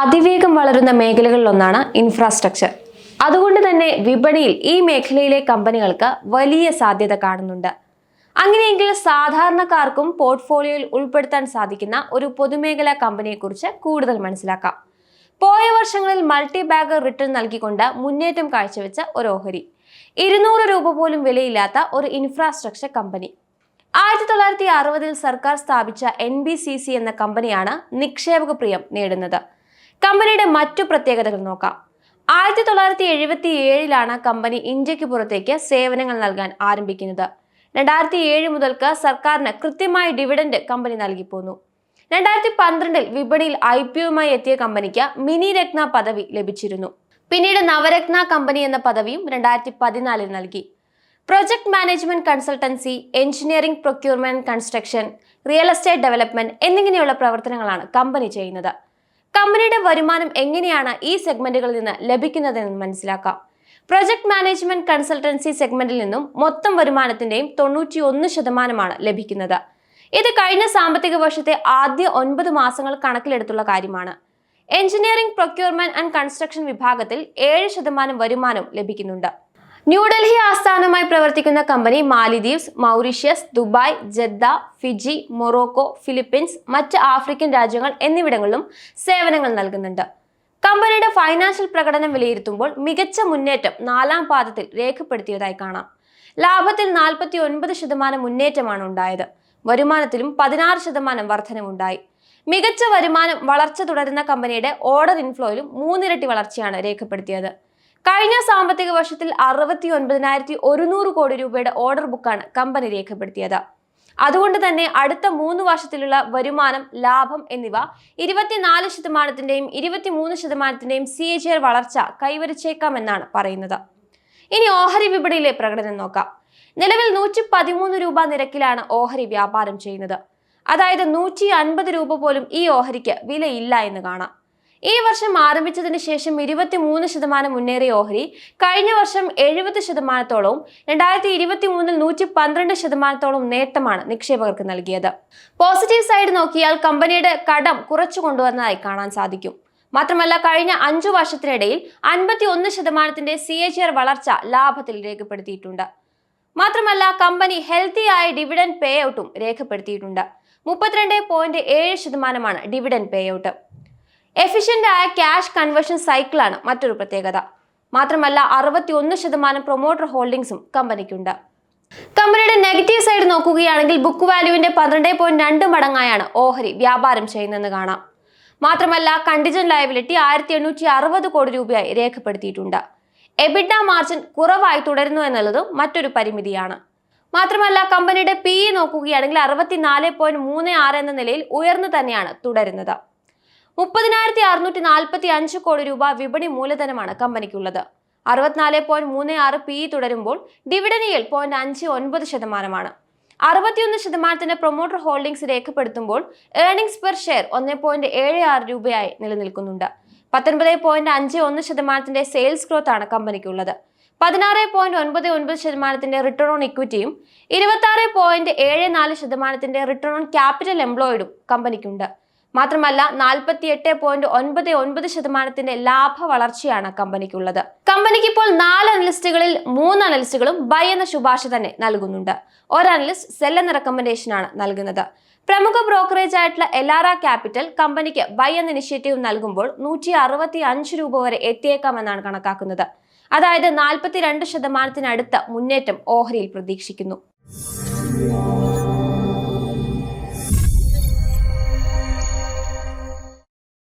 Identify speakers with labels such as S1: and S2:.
S1: അതിവേഗം വളരുന്ന മേഖലകളിലൊന്നാണ് ഇൻഫ്രാസ്ട്രക്ചർ അതുകൊണ്ട് തന്നെ വിപണിയിൽ ഈ മേഖലയിലെ കമ്പനികൾക്ക് വലിയ സാധ്യത കാണുന്നുണ്ട്. അങ്ങനെയെങ്കിൽ സാധാരണക്കാർക്കും പോർട്ട്ഫോളിയോയിൽ ഉൾപ്പെടുത്താൻ സാധിക്കുന്ന ഒരു പൊതുമേഖലാ കമ്പനിയെക്കുറിച്ച് കൂടുതൽ മനസ്സിലാക്കാം. പോയ വർഷങ്ങളിൽ മൾട്ടി ബാഗ് റിട്ടേൺ നൽകിക്കൊണ്ട് മുന്നേറ്റം കാഴ്ചവെച്ച ഒരു ഓഹരി. ഇരുന്നൂറ് രൂപ പോലും വിലയില്ലാത്ത ഒരു ഇൻഫ്രാസ്ട്രക്ചർ കമ്പനി. ആയിരത്തി തൊള്ളായിരത്തി അറുപതിൽ സർക്കാർ സ്ഥാപിച്ച എൻ ബി സി സി എന്ന കമ്പനിയാണ് നിക്ഷേപക പ്രിയം നേടുന്നത്. കമ്പനിയുടെ മറ്റു പ്രത്യേകതകൾ നോക്കാം. ആയിരത്തി തൊള്ളായിരത്തി എഴുപത്തി ഏഴിലാണ് കമ്പനി ഇന്ത്യയ്ക്ക് പുറത്തേക്ക് സേവനങ്ങൾ നൽകാൻ ആരംഭിക്കുന്നത്. രണ്ടായിരത്തി ഏഴ് മുതൽക്ക് സർക്കാരിന് കൃത്യമായ ഡിവിഡൻഡ് കമ്പനി നൽകി പോന്നു. രണ്ടായിരത്തി പന്ത്രണ്ടിൽ വിപണിയിൽ ഐ പി ഒയുമായി എത്തിയ കമ്പനിക്ക് മിനി രത്ന പദവി ലഭിച്ചിരുന്നു. പിന്നീട് നവരത്ന കമ്പനി എന്ന പദവിയും രണ്ടായിരത്തി പതിനാലിൽ നൽകി. Project management consultancy engineering procurement construction real estate development എന്നിങ്ങനെയുള്ള പ്രവർത്തനങ്ങളാണ് കമ്പനി ചെയ്യുന്നത്. കമ്പനിയുടെ വരുമാനം എങ്ങനെയാണ് ഈ സെഗ്മെന്റുകളിൽ നിന്ന് ലഭിക്കുന്നതെന്ന് മനസ്സിലാക്കാം. പ്രൊജക്ട് മാനേജ്മെന്റ് കൺസൾട്ടൻസി സെഗ്മെന്റിൽ നിന്നും മൊത്തം വരുമാനത്തിന്റെയും തൊണ്ണൂറ്റി ഒന്ന് ശതമാനമാണ് ലഭിക്കുന്നത്. ഇത് കഴിഞ്ഞ സാമ്പത്തിക വർഷത്തെ ആദ്യ ഒൻപത് മാസങ്ങൾ കണക്കിലെടുത്തുള്ള കാര്യമാണ്. എഞ്ചിനീയറിംഗ് പ്രൊക്യൂർമെന്റ് ആൻഡ് കൺസ്ട്രക്ഷൻ വിഭാഗത്തിൽ ഏഴ് ശതമാനം വരുമാനം ലഭിക്കുന്നുണ്ട്. ന്യൂഡൽഹി ആസ്ഥാനമായി പ്രവർത്തിക്കുന്ന company Maldives Mauritius Dubai Jeddah Fiji Morocco Philippines മറ്റ് ആഫ്രിക്കൻ രാജ്യങ്ങൾ എന്നിവിടങ്ങളിലും സേവനങ്ങൾ നൽകുന്നുണ്ട്. കമ്പനിയുടെ ഫൈനാൻഷ്യൽ പ്രകടനം വിലയിരുത്തുമ്പോൾ മികച്ച മുന്നേറ്റം നാലാം പാദത്തിൽ രേഖപ്പെടുത്തിയതായി കാണാം. ലാഭത്തിൽ നാൽപ്പത്തി ഒൻപത് ശതമാനം മുന്നേറ്റമാണ് ഉണ്ടായത്. വരുമാനത്തിലും പതിനാറ് ശതമാനം വർധനമുണ്ടായി മികച്ച വരുമാനം വളർച്ച തുടരുന്ന കമ്പനിയുടെ ഓർഡർ ഇൻഫ്ലോയിലും മൂന്നിരട്ടി വളർച്ചയാണ് രേഖപ്പെടുത്തിയത്. കഴിഞ്ഞ സാമ്പത്തിക വർഷത്തിൽ അറുപത്തി ഒൻപതിനായിരത്തി ഒരുന്നൂറ് കോടി രൂപയുടെ ഓർഡർ ബുക്കാണ് കമ്പനി രേഖപ്പെടുത്തിയത്. അതുകൊണ്ട് തന്നെ അടുത്ത മൂന്ന് വർഷത്തിലുള്ള വരുമാനം ലാഭം എന്നിവ ഇരുപത്തിനാല് ശതമാനത്തിന്റെയും ഇരുപത്തിമൂന്ന് ശതമാനത്തിന്റെയും സി എച്ച് ആർ വളർച്ച കൈവരിച്ചേക്കാമെന്നാണ് പറയുന്നത്. ഇനി ഓഹരി വിപണിയിലെ പ്രകടനം നോക്കാം. നിലവിൽ നൂറ്റി പതിമൂന്ന് രൂപ നിരക്കിലാണ് ഓഹരി വ്യാപാരം ചെയ്യുന്നത്. അതായത് നൂറ്റി അൻപത് രൂപ പോലും ഈ ഓഹരിക്ക് വിലയില്ല എന്ന് കാണാം. ഈ വർഷം ആരംഭിച്ചതിന് ശേഷം ഇരുപത്തിമൂന്ന് ശതമാനം മുന്നേറിയ ഓഹരി കഴിഞ്ഞ വർഷം എഴുപത് ശതമാനത്തോളവും രണ്ടായിരത്തി ഇരുപത്തി മൂന്നിൽ നൂറ്റി പന്ത്രണ്ട് ശതമാനത്തോളം നേട്ടമാണ് നിക്ഷേപകർക്ക് നൽകിയത്. പോസിറ്റീവ് സൈഡ് നോക്കിയാൽ കമ്പനിയുടെ കടം കുറച്ചു കൊണ്ടുവന്നതായി കാണാൻ സാധിക്കും. മാത്രമല്ല കഴിഞ്ഞ അഞ്ചു വർഷത്തിനിടയിൽ അൻപത്തി ഒന്ന് ശതമാനത്തിന്റെ സി എച്ച് ആർ വളർച്ച ലാഭത്തിൽ രേഖപ്പെടുത്തിയിട്ടുണ്ട്. മാത്രമല്ല കമ്പനി ഹെൽത്തി ആയ ഡിവിഡൻ പേ ഔട്ടും രേഖപ്പെടുത്തിയിട്ടുണ്ട്. മുപ്പത്തിരണ്ട് പോയിന്റ് ഏഴ് ശതമാനമാണ് ഡിവിഡൻ പേ ഔട്ട്. എഫിഷ്യന്റ് ആയ ക്യാഷ് കൺവേർഷൻ സൈക്കിളാണ് മറ്റൊരു പ്രത്യേകത. മാത്രമല്ല അറുപത്തി ഒന്ന് ശതമാനം പ്രൊമോട്ടർ ഹോൾഡിംഗ്സും കമ്പനിക്കുണ്ട്. കമ്പനിയുടെ നെഗറ്റീവ് സൈഡ് നോക്കുകയാണെങ്കിൽ ബുക്ക് വാല്യൂവിന്റെ പന്ത്രണ്ട് പോയിന്റ് രണ്ട് മടങ്ങായാണ് ഓഹരി വ്യാപാരം ചെയ്യുന്നതെന്ന് കാണാം. മാത്രമല്ല കണ്ടിജൻ ലയബിലിറ്റി ആയിരത്തി എണ്ണൂറ്റി അറുപത് കോടി രൂപയായി രേഖപ്പെടുത്തിയിട്ടുണ്ട്. എബിഡ മാർജിൻ കുറവായി തുടരുന്നു എന്നുള്ളതും മറ്റൊരു പരിമിതിയാണ്. മാത്രമല്ല കമ്പനിയുടെ പി ഇ നോക്കുകയാണെങ്കിൽ അറുപത്തിനാല് പോയിന്റ് മൂന്ന് ആറ് എന്ന നിലയിൽ ഉയർന്നു തന്നെയാണ് തുടരുന്നത്. മുപ്പതിനായിരത്തി അറുന്നൂറ്റി നാൽപ്പത്തി അഞ്ച് കോടി രൂപ വിപണി മൂലധനമാണ് കമ്പനിക്കുള്ളത്. അറുപത്തിനാല് പോയിന്റ് മൂന്ന് ആറ് പി തുടരുമ്പോൾ ഡിവിഡനിയിൽ പോയിന്റ് അഞ്ച് ഒൻപത് ശതമാനമാണ്. അറുപത്തിയൊന്ന് ശതമാനത്തിന്റെ പ്രൊമോട്ടർ ഹോൾഡിംഗ്സ് രേഖപ്പെടുത്തുമ്പോൾ ഏർണിംഗ്സ് പെർ ഷെയർ ഒന്ന് പോയിന്റ് ഏഴ് ആറ് രൂപയായി നിലനിൽക്കുന്നുണ്ട്. പത്തൊൻപത് പോയിന്റ് അഞ്ച് ഒന്ന് ശതമാനത്തിന്റെ സെയിൽസ് ഗ്രോത്ത് ആണ് കമ്പനിക്കുള്ളത്. പതിനാറ് പോയിന്റ് ഒൻപത് ഒൻപത് ശതമാനത്തിന്റെ റിട്ടേൺ ഓൺ ഇക്വിറ്റിയും ഇരുപത്തി ആറ് പോയിന്റ് ഏഴ് നാല് ശതമാനത്തിന്റെ റിട്ടേൺ ഓൺ ക്യാപിറ്റൽ എംപ്ലോയിഡും കമ്പനിക്കുണ്ട്. മാത്രമല്ല നാൽപ്പത്തി എട്ട് പോയിന്റ് ഒൻപത് ഒൻപത് ശതമാനത്തിന്റെ ലാഭ വളർച്ചയാണ് കമ്പനിക്കുള്ളത്. കമ്പനിക്ക് ഇപ്പോൾ നാല് അനലിസ്റ്റുകളിൽ മൂന്ന് അനലിസ്റ്റുകളും ബൈ എന്ന ശുപാർശ തന്നെ നൽകുന്നുണ്ട്. ഒരു അനലിസ്റ്റ് സെൽ എന്ന റെക്കമെൻഡേഷൻ ആണ് നൽകുന്നത്. പ്രമുഖ ബ്രോക്കറേജ് ആയിട്ടുള്ള എലാറ ക്യാപിറ്റൽ കമ്പനിക്ക് ബൈ എന്ന ഇനിഷ്യേറ്റീവ് നൽകുമ്പോൾ നൂറ്റി അറുപത്തി അഞ്ച് രൂപ വരെ എത്തിയേക്കാമെന്നാണ് കണക്കാക്കുന്നത്. അതായത് നാൽപ്പത്തിരണ്ട് ശതമാനത്തിനടുത്ത മുന്നേറ്റം ഓഹരിയിൽ പ്രതീക്ഷിക്കുന്നു.